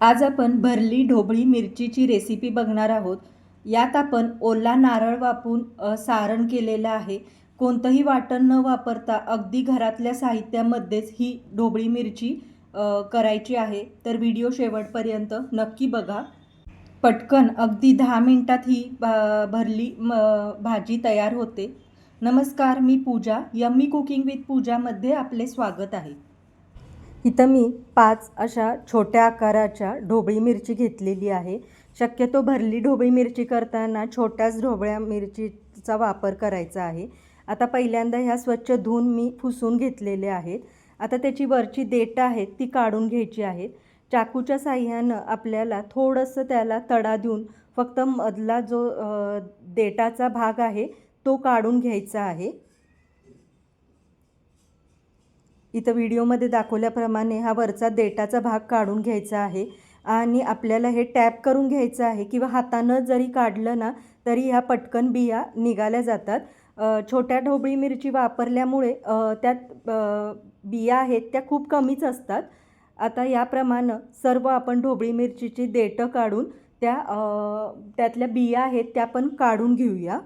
आज आपण भरली ढोबळी मिरचीची रेसिपी बघणार आहोत. यात आपण ओला नारळ वापरून सारण केलेलं आहे. कोणतंही वाटण न वापरता अगदी घरातल्या साहित्यामध्येच ही ढोबळी मिरची करायची आहे. तर व्हिडिओ शेवटपर्यंत नक्की बघा. पटकन अगदी दहा मिनटात ही भा- भरली म भाजी तयार होते. नमस्कार मी पूजा. यम्मी कुकिंग विथ पूजामध्ये आपले स्वागत आहे. इथं मी पाच अशा छोट्या आकाराच्या ढोबळी मिरची घेतलेली आहे. शक्यतो भरली ढोबळी मिरची करताना छोट्याच ढोबळ्या मिरचीचा वापर करायचा आहे. आता पहिल्यांदा ह्या स्वच्छ धुवून मी फुसून घेतलेले आहेत. आता त्याची वरची देठं आहेत ती काढून घ्यायची आहेत चाकूच्या साह्यानं आपल्याला थोडंसं त्याला तडा देऊन फक्त मधला जो देटाचा भाग आहे तो काढून घ्यायचा आहे. इथं व्हिडिओमध्ये दाखवल्याप्रमाणे हा वरचा देठाचा भाग काढून घ्यायचा आहे आणि आपल्याला हे टॅप करून घ्यायचं आहे किंवा हातानं जरी काढलं ना तरी ह्या पटकन बिया निघाल्या जातात. छोट्या ढोबळी मिरची वापरल्यामुळे त्यात बिया आहेत त्या खूप कमीच असतात. आता याप्रमाणे सर्व आपण ढोबळी मिरचीची देठं काढून त्या त्यातल्या बिया आहेत त्या पण काढून घेऊया.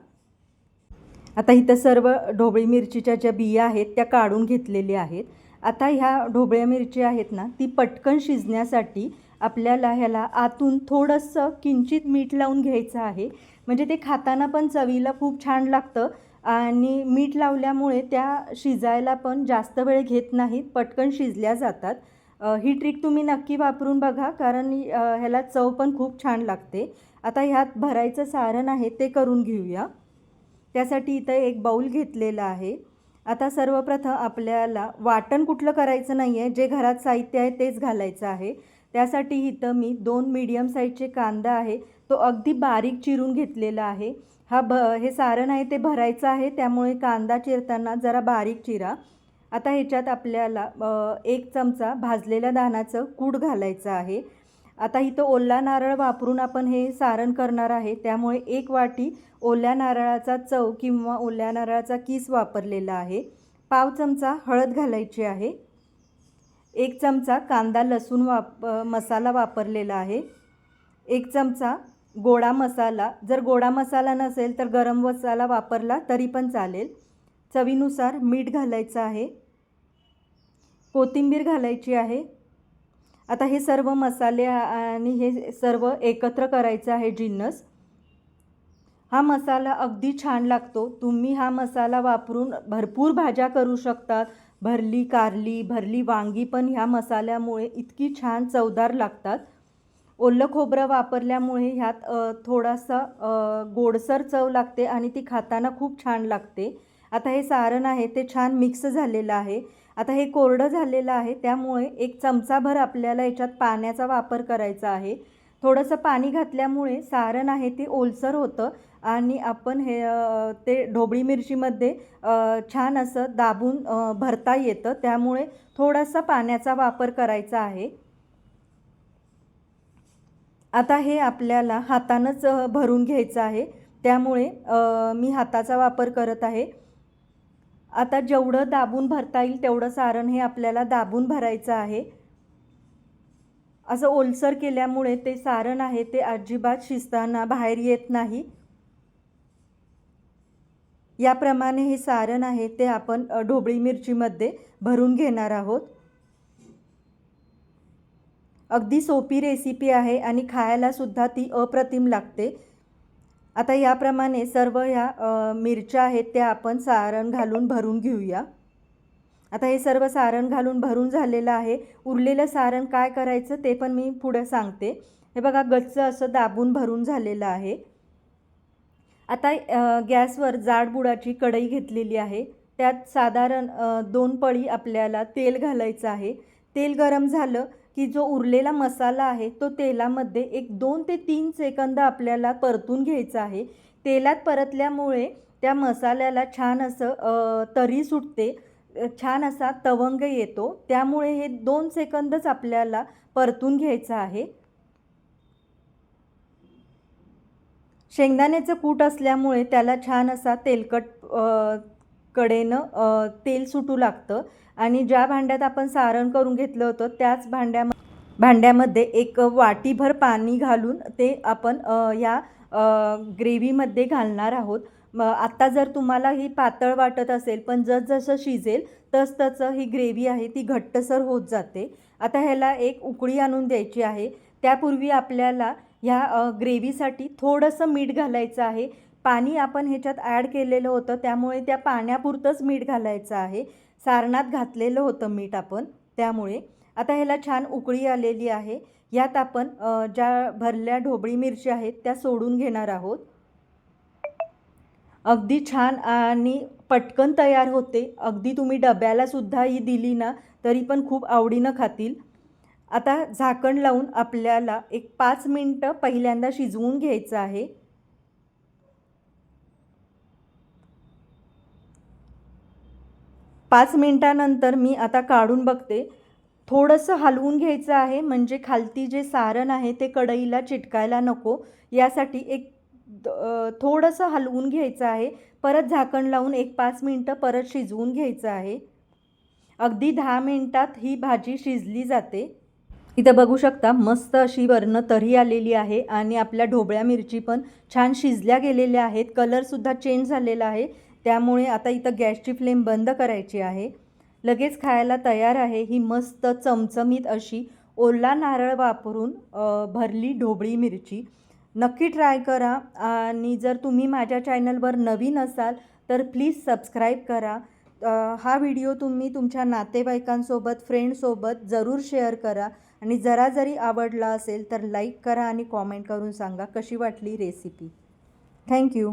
आता इथं सर्व ढोबळी मिरचीच्या ज्या बिया आहेत त्या काढून घेतलेल्या आहेत. आता ह्या ढोबळ्या मिरची आहेत ना ती पटकन शिजण्यासाठी आपल्याला ह्याला आतून थोडंसं किंचित मीठ लावून घ्यायचं आहे. म्हणजे ते खाताना पण चवीला खूप छान लागतं आणि मीठ लावल्यामुळे त्या शिजायला पण जास्त वेळ घेत नाहीत पटकन शिजल्या जातात. ही ट्रिक तुम्ही नक्की वापरून बघा कारण ह्याला चव पण खूप छान लागते. आता ह्यात भरायचं सारण आहे ते करून घेऊया. त्यासाठी इथं एक बाऊल घेतलेला आहे. आता सर्वप्रथम आपल्याला वाटण कुठलं करायचं नाही आहे जे घरात साहित्य आहे तेच घालायचं आहे. त्यासाठी इथं मी दोन मीडियम साईजचे कांदा आहे तो अगदी बारीक चिरून घेतलेला आहे. हा भ हे सारण आहे ते भरायचं आहे त्यामुळे कांदा चिरताना जरा बारीक चिरा. आता ह्याच्यात आपल्याला एक चमचा भाजलेल्या धानाचं कूड घालायचं आहे. आता इथं ओला नारळ वापरून आपण हे सारण करणार आहे. त्यामुळे एक वाटी ओल्या नारळाचा चव किंवा ओल्या नारळाचा किस वापरलेला आहे. पाव चमचा हळद घालायची आहे. एक चमचा कांदा लसूण वाप मसाला वापरलेला आहे. एक चमचा गोडा मसाला. जर गोडा मसाला नसेल तर गरम मसाला वापरला तरी पण चालेल. चवीनुसार मीठ घालायचं आहे. कोथिंबीर घालायची आहे. आता हे सर्व मसाले आणि हे सर्व एकत्र करायचं आहे जिन्नस. हा मसाला अगदी छान लागतो. तुम्ही हा मसाला वापरून भरपूर भाज्या करू शकतात. भरली कारली भरली वांगी पण ह्या मसाल्यामुळे इतकी छान चवदार लागतात. ओलं खोबरं वापरल्यामुळे ह्यात थोडासा गोडसर चव लागते आणि ती खाताना खूप छान लागते. आता हे सारण आहे ते छान मिक्स झालेलं आहे. आता हे कोरडं झालेलं आहे त्यामुळे एक चमचाभर आपल्याला याच्यात पाण्याचा वापर करायचा आहे. थोडंसं पाणी घातल्यामुळे सारण आहे ते ओलसर होतं आणि आपण हे ते ढोबळी मिरचीमध्ये छान असं दाबून भरता येतं. त्यामुळे थोडासा पाण्याचा वापर करायचा आहे. आता हे आपल्याला हातानंच भरून घ्यायचं आहे. त्यामुळे मी हाताचा वापर करत आहे. आता जेवढं दाबून भरता येईल तेवढं सारण हे आपल्याला दाबून भरायचं आहे. असं ओलसर केल्यामुळे ते सारण आहे ते अजिबात शिजताना बाहेर येत नाही. याप्रमाणे हे सारण आहे ते आपण ढोबळी मिरचीमध्ये भरून घेणार आहोत. अगदी सोपी रेसिपी आहे आणि खायला सुद्धा ती अप्रतिम लागते. आता याप्रमाणे सर्व ह्या मिरच्या आहेत त्या आपण सारण घालून भरून घेऊया. आता हे सर्व सारण घालून भरून झालेलं आहे. उरलेलं सारण काय करायचं ते पण मी पुढं सांगते. हे बघा गच्च असं दाबून भरून झालेलं आहे. आता गॅसवर जाडबुडाची कढई घेतलेली आहे. त्यात साधारण दोन पळी आपल्याला तेल घालायचं आहे. तेल गरम झालं की जो उरलेला मसाला आहे तो तेलामध्ये एक दोन ते तीन सेकंद आपल्याला परतून घ्यायचा आहे. तेलात परतल्यामुळे त्या मसाल्याला छान असं तरी सुटते छान असा तवंग येतो. त्यामुळे हे दोन सेकंदच आपल्याला परतून घ्यायचं आहे. शेंगदाण्याचं कूट असल्यामुळे त्याला छान असा तेलकट कडेनं तेल सुटू लागतं आणि ज्या भांड्यात आपण सारण करून घेतलं होतं त्याच भांड्या भांड्यामध्ये एक वाटीभर पाणी घालून ते आपण ह्या या ग्रेव्हीमध्ये घालणार आहोत. म आत्ता जर तुम्हाला ही पातळ वाटत असेल पण जसजसं शिजेल तस तसं ही ग्रेव्ही आहे ती घट्टसर होत जाते. आता ह्याला एक उकळी आणून द्यायची आहे. त्यापूर्वी आपल्याला ह्या ग्रेव्हीसाठी थोडंसं मीठ घालायचं आहे. पाणी आपण ह्याच्यात ॲड केलेलं होतं त्यामुळे त्या पाण्यापुरतंच मीठ घालायचं आहे. सारणात घातलेलं होतं मीठ आपण त्यामुळे. आता ह्याला छान उकळी आलेली आहे. यात आपण ज्या भरल्या ढोबळी मिरची आहेत त्या सोडून घेणार आहोत. अगदी छान आणि पटकन तयार होते. अगदी तुम्ही डब्यालासुद्धा ही दिली ना तरी पण खूप आवडीनं खातील. आता झाकण लावून आपल्याला एक पाच मिनटं पहिल्यांदा शिजवून घ्यायचं आहे. पाच मिनटानंतर मी आता काढून बघते. थोडंसं हलवून घ्यायचं आहे म्हणजे खालती जे सारण आहे ते कढईला चिटकायला नको. यासाठी एक थोडंसं हलवून घ्यायचं आहे. परत झाकण लावून एक पाच मिनटं परत शिजवून घ्यायचं आहे. अगदी दहा मिनटात ही भाजी शिजली जाते. इथं बघू शकता मस्त अशी वर्ण तरी आलेली आहे आणि आपल्या ढोबळ्या मिरची पण छान शिजल्या गेलेल्या आहेत. कलरसुद्धा चेंज झालेला आहे. त्यामुळे आता इथं गॅसची फ्लेम बंद करायची आहे. लगेच खायला तयार आहे ही मस्त चमचमीत अशी ओला नारळ वापरून भरली ढोबळी मिरची. नक्की ट्राय करा आणि जर तुम्ही माझ्या चॅनलवर नवीन असाल तर प्लीज सबस्क्राईब करा. हा व्हिडिओ तुम्ही तुमच्या नातेवाईकांसोबत फ्रेंडसोबत जरूर शेअर करा आणि जरा जरी आवडला असेल तर लाईक करा आणि कॉमेंट करून सांगा कशी वाटली रेसिपी. थँक्यू.